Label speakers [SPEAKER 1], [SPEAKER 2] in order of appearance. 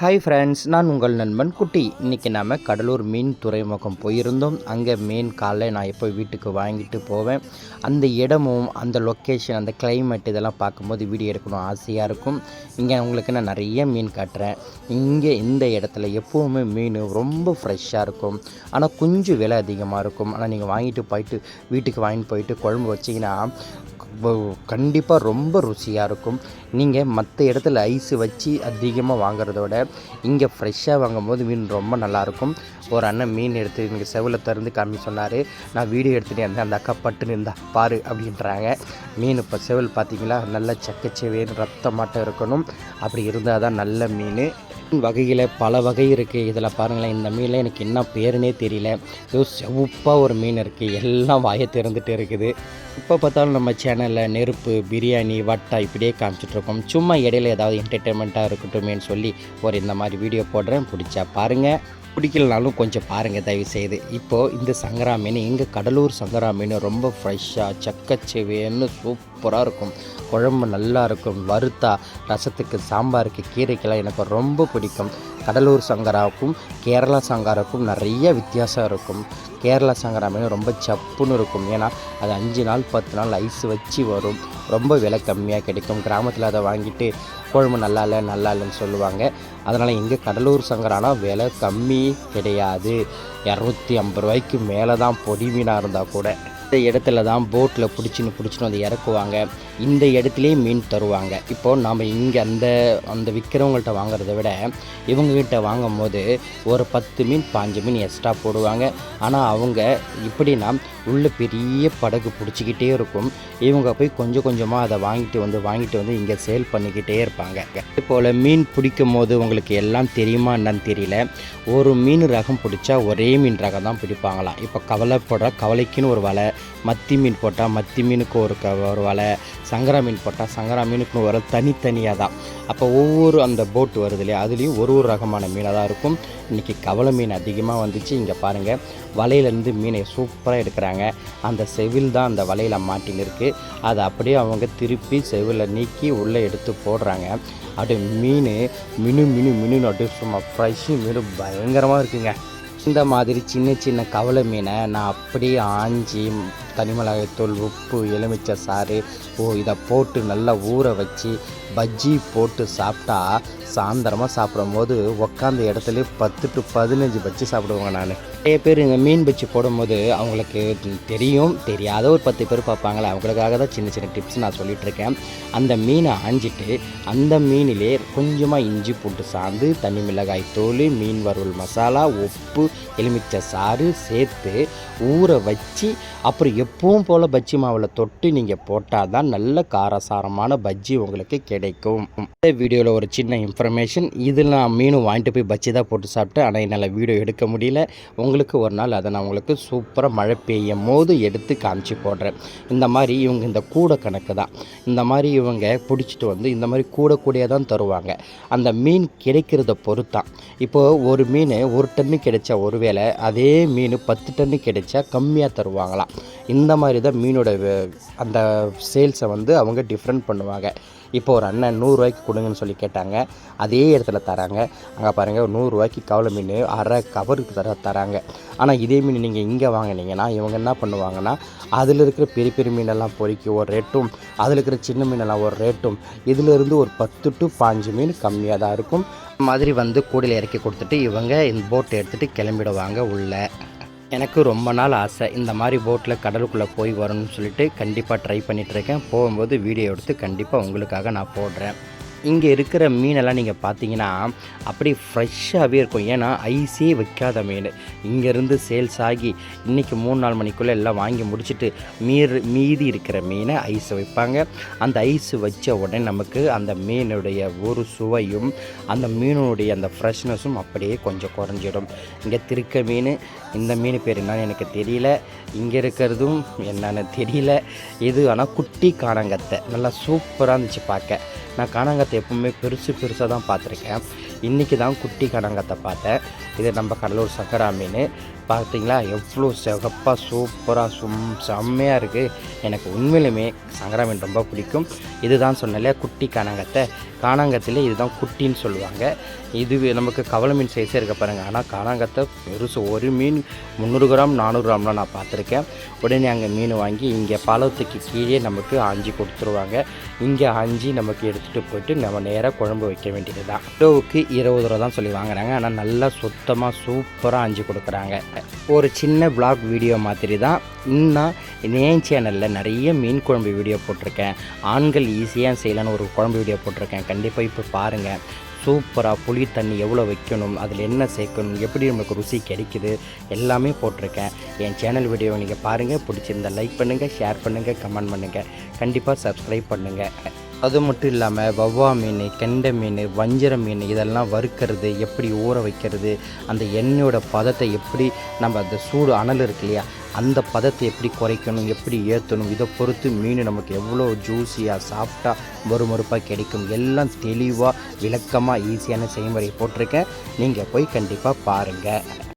[SPEAKER 1] Hi friends நான் உங்கள் நண்பன் குட்டி. இன்றைக்கி நாம் கடலூர் மீன் துறைமுகம் போயிருந்தோம். அங்கே மீன் காலைல நான் எப்போ வீட்டுக்கு வாங்கிட்டு போவேன். அந்த இடமும் அந்த லொக்கேஷன் அந்த கிளைமேட் இதெல்லாம் பார்க்கும்போது வீடியோ எடுக்கணும் ஆசையாக இருக்கும். இங்கே உங்களுக்கு நான் நிறைய மீன் காட்டுறேன். இங்கே இந்த இடத்துல எப்போவுமே மீன் ரொம்ப ஃப்ரெஷ்ஷாக இருக்கும். ஆனால் கொஞ்சம் விலை அதிகமாக இருக்கும். ஆனால் நீங்கள் வாங்கிட்டு போயிட்டு வீட்டுக்கு வாங்கிட்டு போயிட்டு குழம்பு வச்சிங்கன்னா கண்டிப்பாக ரொம்ப ருசியாக இருக்கும். நீங்கள் மற்ற இடத்துல ஐஸ் வச்சு அதிகமாக வாங்குறதோட இங்கே ஃப்ரெஷ்ஷாக வாங்கும்போது மீன் ரொம்ப நல்லாயிருக்கும். ஒரு அண்ணன் மீன் எடுத்து இங்கே செவில் திறந்து காமி சொன்னார். நான் வீடியோ எடுத்துகிட்டே இருந்தேன் அந்த அக்கா பட்டுன்னு இருந்தா பாரு அப்படின்றாங்க. மீன் இப்போ செவில் பார்த்தீங்களா? நல்ல செக்கச்செவேன்னு ரத்தமாட்டம் இருக்கணும். அப்படி இருந்தால் தான் நல்ல மீன். வகையில் பல வகை இருக்குது இதில் பாருங்களேன் இந்த மீனில் எனக்கு என்ன பேருனே தெரியல. ஸோ செவப்பாக ஒரு மீன் இருக்குது எல்லாம் வாயை திறந்துட்டு இருக்குது. இப்போ பார்த்தாலும் நம்ம சேனலில் நெருப்பு பிரியாணி வட்டா இப்படியே காமிச்சிட்ருக்கோம் சும்மா இடையில ஏதாவது என்டர்டெயின்மெண்ட்டாக இருக்கட்டுமேன்னு சொல்லி ஒரு இந்த மாதிரி வீடியோ போடுறேன். பிடிச்சா பாருங்கள் பிடிக்கலனாலும் கொஞ்சம் பாருங்கள் தயவு செய்து இப்போது இந்த சங்கரா மீன் எங்கள் கடலூர் சங்கரா மீன் ரொம்ப ஃப்ரெஷ்ஷாக சக்கச்சிவேன்னு சூப்பராக இருக்கும். குழம்பு நல்லா இருக்கும். வறுத்தா ரசத்துக்கு சாம்பாருக்கு கீரைக்கெல்லாம் எனக்கு ரொம்ப பிடிக்கும். கடலூர் சங்கராவுக்கும் கேரளா சங்கராவுக்கும் நிறைய வித்தியாசம் இருக்கும். கேரளா சங்கரா மீன் ரொம்ப சப்புன்னு இருக்கும். ஏன்னா அது அஞ்சு நாள் பத்து நாள் ஐஸ் வச்சு வரும். ரொம்ப விலை கம்மியாக கிடைக்கும். கிராமத்தில் அதை வாங்கிட்டு குழம்பு நல்லா இல்லை நல்லா இல்லைன்னு சொல்லுவாங்க. அதனால் இங்கே கடலூர் சங்கரானா விலை கம்மி கிடையாது. இரநூத்தி ஐம்பது ரூபாய்க்கு மேலே தான் பொடி மீனாக இருந்தால் கூட. இந்த இடத்துல தான் போட்டில் பிடிச்சின்னு பிடிச்சின்னு வந்து இறக்குவாங்க. இந்த இடத்துலையே மீன் தருவாங்க. இப்போது நாம் இங்கே அந்த அந்த விற்கிறவங்கள்ட்ட வாங்குறத விட இவங்ககிட்ட வாங்கும் போது ஒரு பத்து மீன் பாஞ்சு மீன் எக்ஸ்ட்ரா போடுவாங்க. ஆனால் அவங்க இப்படின்னா உள்ள பெரிய படகு பிடிச்சிக்கிட்டே இருக்கும். இவங்க போய் கொஞ்சம் கொஞ்சமாக அதை வாங்கிட்டு வந்து வாங்கிட்டு வந்து இங்கே சேல் பண்ணிக்கிட்டே இருப்பாங்க. அதே போல் மீன் பிடிக்கும் போது உங்களுக்கு எல்லாம் தெரியுமா என்னன்னு தெரியல. ஒரு மீன் ரகம் பிடிச்சா ஒரே மீன் ரகம் தான் பிடிப்பாங்களாம். இப்போ கவலைப்படுற கவலைக்குன்னு ஒரு வலை மத்தி மீன் போட்டால் மத்தி மீனுக்கு ஒரு க ஒரு வலை சங்கரா மீன் போட்டால் சங்கரா மீனுக்கு ஒரு தனித்தனியாக தான். அப்போ ஒவ்வொரு அந்த போட் வருது இல்லையா அதுலேயும் ஒரு ஒரு ரகமான மீனாக தான் இருக்கும். இன்றைக்கி கவலை மீன் அதிகமாக வந்துச்சு. இங்கே பாருங்கள் வலையிலேருந்து மீனை சூப்பராக எடுக்கிறாங்க. அந்த செவில் தான் அந்த வலையில் மாட்டின்னு இருக்குது அதை அப்படியே அவங்க திருப்பி செவிலில் நீக்கி உள்ளே எடுத்து போடுறாங்க. அப்படியே மீன் மினு மினு மினு அப்படியே சும்மா ஃப்ரெஷ்ஷு மீன் பயங்கரமாக இருக்குங்க. இந்த மாதிரி சின்ன சின்ன கவலை மீனை நான் அப்படியே ஆஞ்சி தனிமிளகாய்த்தூள் உப்பு எலுமிச்சை சாறு ஓ இதை போட்டு நல்லா ஊற வச்சு பஜ்ஜி போட்டு சாப்பிட்டா சாயந்தரமாக சாப்பிடும்போது உக்காந்த இடத்துல பத்து டு பதினஞ்சு பஜ்ஜி சாப்பிடுவேங்க நான். நிறைய பேர் இந்த மீன் பஜ்ஜி போடும்போது அவங்களுக்கு தெரியும் தெரியாத ஒரு பத்து பேர் பார்ப்பாங்களே. அவங்களுக்காக தான் சின்ன சின்ன டிப்ஸ் நான் சொல்லிகிட்ருக்கேன் இருக்கேன் அந்த மீனை ஆஞ்சிட்டு அந்த மீனிலே கொஞ்சமாக இஞ்சி பூண்டு சாந்து தனி மிளகாய் தூள் மீன் வறுவல் மசாலா உப்பு எலுமிச்சை சாறு சேர்த்து ஊற வச்சு அப்புறம் எப்பவும் போல் பஜ்ஜி மாவில் தொட்டு நீங்கள் போட்டால் தான் நல்ல காரசாரமான பஜ்ஜி உங்களுக்கு கிடைக்கும். இந்த வீடியோவில் ஒரு சின்ன இன்ஃபர்மேஷன் இதில் நான் மீனும் வாங்கிட்டு போய் பஜ்ஜி தான் போட்டு சாப்பிட்டேன். ஆனால் என்னால் வீடியோ எடுக்க முடியல. அவங்களுக்கு ஒரு நாள் அதை நான் உங்களுக்கு சூப்பராக மழை பெய்யும் போது எடுத்து காமிச்சு போடுறேன். இந்த மாதிரி இவங்க இந்த கூட கணக்கு தான். இந்த மாதிரி இவங்க பிடிச்சிட்டு வந்து இந்த மாதிரி கூட கூடயே தான் தருவாங்க. அந்த மீன் கிடைக்கிறத பொறுத்தான். இப்போது ஒரு மீன் ஒரு டன்னு கிடைச்சா ஒரு வேளை அதே மீன் பத்து டன்னு கிடைச்சா கம்மியாக தருவாங்களாம். இந்த மாதிரி தான் மீனோட அந்த சேல்ஸை வந்து அவங்க டிஃப்ரெண்ட் பண்ணுவாங்க. இப்போ ஒரு அண்ணன் நூறுரூவாய்க்கு கொடுங்கன்னு சொல்லி கேட்டாங்க. அதே இடத்துல தராங்க. அங்கே பாருங்கள் நூறுரூவாய்க்கு கவலை மீன் அரை கவருக்கு தர தராங்க. ஆனால் இதே மீன் நீங்கள் இங்கே வாங்கினீங்கன்னா இவங்க என்ன பண்ணுவாங்கன்னா அதில் இருக்கிற பெரிய பெரிய மீனெல்லாம் பொறிக்கி ஒரு ரேட்டும் அதில் இருக்கிற சின்ன மீனெல்லாம் ஒரு ரேட்டும் இதிலிருந்து ஒரு பத்து டு பாஞ்சு மீன் கம்மியாக தான் இருக்கும். மாதிரி வந்து கூடையில் இறக்கி கொடுத்துட்டு இவங்க இந்த போட்டை எடுத்துகிட்டு கிளம்பிடுவாங்க உள்ளே. எனக்கு ரொம்ப நாள் ஆசை இந்த மாதிரி போட்டில் கடலுக்குள்ளே போய் வரணும்னு சொல்லிட்டு கண்டிப்பாக ட்ரை பண்ணிகிட்ருக்கேன் போகும்போது வீடியோ எடுத்து கண்டிப்பாக உங்களுக்காக நான் போடுறேன். இங்கே இருக்கிற மீனெல்லாம் நீங்கள் பார்த்தீங்கன்னா அப்படி ஃப்ரெஷ்ஷாகவே இருக்கும். ஏன்னா ஐஸே வைக்காத மீன். இங்கேருந்து சேல்ஸ் ஆகி இன்றைக்கி மூணு நாலு மணிக்குள்ளே எல்லாம் வாங்கி முடிச்சுட்டு மீர் மீதி இருக்கிற மீனை ஐஸ் வைப்பாங்க. அந்த ஐஸ் வச்ச உடனே நமக்கு அந்த மீனுடைய ஒரு சுவையும் அந்த மீனுடைய அந்த ஃப்ரெஷ்னஸும் அப்படியே கொஞ்சம் குறைஞ்சிடும். இங்கே திருக்க மீன் இந்த மீன் பேர் என்னன்னு எனக்கு தெரியல. இங்கே இருக்கிறதும் என்னன்னு தெரியல. இது ஆனால் குட்டி காணாங்கத்தை. நல்லா சூப்பராக இருந்துச்சு பார்க்க. நான் காணாங்கத்தை எப்பவுமே பெருசு பெருசாக தான் பார்த்துருக்கேன். இன்றைக்கி தான் குட்டி கனங்கத்தை பார்த்தேன். இது நம்ம கடலூர் சக்கரா மீன். பார்த்தீங்களா எவ்வளோ சிகப்பாக சூப்பராக சும் செம்மையாக இருக்குது எனக்கு உண்மையிலுமே சங்கரா மீன் ரொம்ப பிடிக்கும். இதுதான் சொன்னல குட்டி காணாங்கத்தை காணாங்கத்தில் இதுதான் குட்டின்னு சொல்லுவாங்க. இது நமக்கு கவலை மீன் சைஸே இருக்க பாருங்கள் ஆனால் காணாங்கத்தை பெருசு. ஒரு மீன் முந்நூறு கிராம் நானூறு கிராம்லாம் நான் பார்த்துருக்கேன். உடனே அங்கே மீன் வாங்கி இங்கே பாலத்துக்கு கீழே நமக்கு ஆஞ்சி கொடுத்துருவாங்க. இங்கே ஆஞ்சி நமக்கு எடுத்துகிட்டு போயிட்டு நம்ம நேராக குழம்பு வைக்க வேண்டியது தான் கிலோவுக்கு இருபது ரூபா தான் சொல்லி வாங்குறாங்க. ஆனால் நல்லா சுத்தமாக சூப்பராக ஆஞ்சி கொடுக்குறாங்க. ஒரு சின்ன பிளாக் வீடியோ மாதிரி தான் இன்னும் நேன் சேனலில் நிறைய மீன் குழம்பு வீடியோ போட்டிருக்கேன். ஆண்கள் ஈஸியாக செய்யலான்னு ஒரு குழம்பு வீடியோ போட்டிருக்கேன். கண்டிப்பாக இப்போ பாருங்கள் சூப்பராக புளி தண்ணி எவ்வளோ வைக்கணும் அதில் என்ன சேர்க்கணும் எப்படி நமக்கு ருசி கிடைக்குது எல்லாமே போட்டிருக்கேன். என் சேனல் வீடியோவை நீங்கள் பாருங்கள் பிடிச்சிருந்தா லைக் பண்ணுங்கள் ஷேர் பண்ணுங்கள் கமெண்ட் பண்ணுங்கள் கண்டிப்பாக சப்ஸ்கிரைப் பண்ணுங்கள் அது மட்டும் இல்லாமல் வவ்வா மீன் கெண்டை மீன் வஞ்சிர மீன் இதெல்லாம் வறுக்கிறது எப்படி ஊற வைக்கிறது அந்த எண்ணெயோட பதத்தை எப்படி நம்ம அந்த சூடு அனல் இருக்கு இல்லையா அந்த பதத்தை எப்படி குறைக்கணும் எப்படி ஏற்றணும் இதை பொறுத்து மீன் நமக்கு எவ்வளோ ஜூஸியாக சாஃப்டாக மறுமறுப்பாக கிடைக்கும். எல்லாம் தெளிவாக விளக்கமாக ஈஸியான செய்முறை போட்டிருக்கேன். நீங்கள் போய் கண்டிப்பாக பாருங்கள்